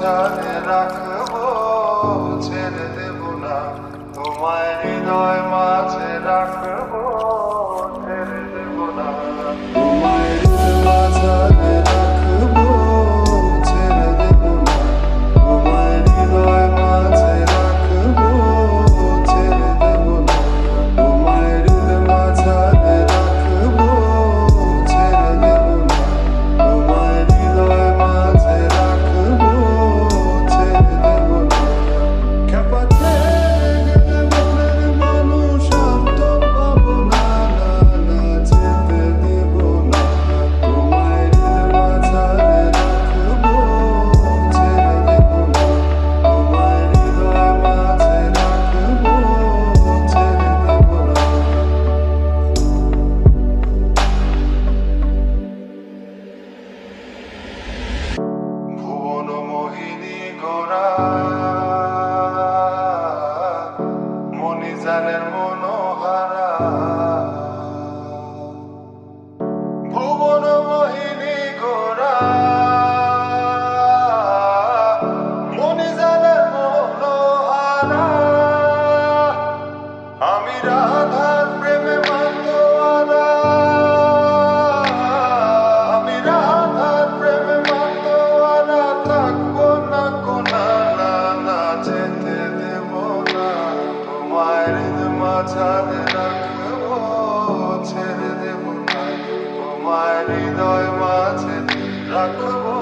সাজানে রাখব ছেড়ে দেব না। তোমায় হৃদয় মাঝে রাখব। insanın তোমার হৃদয় মাঝে রাখব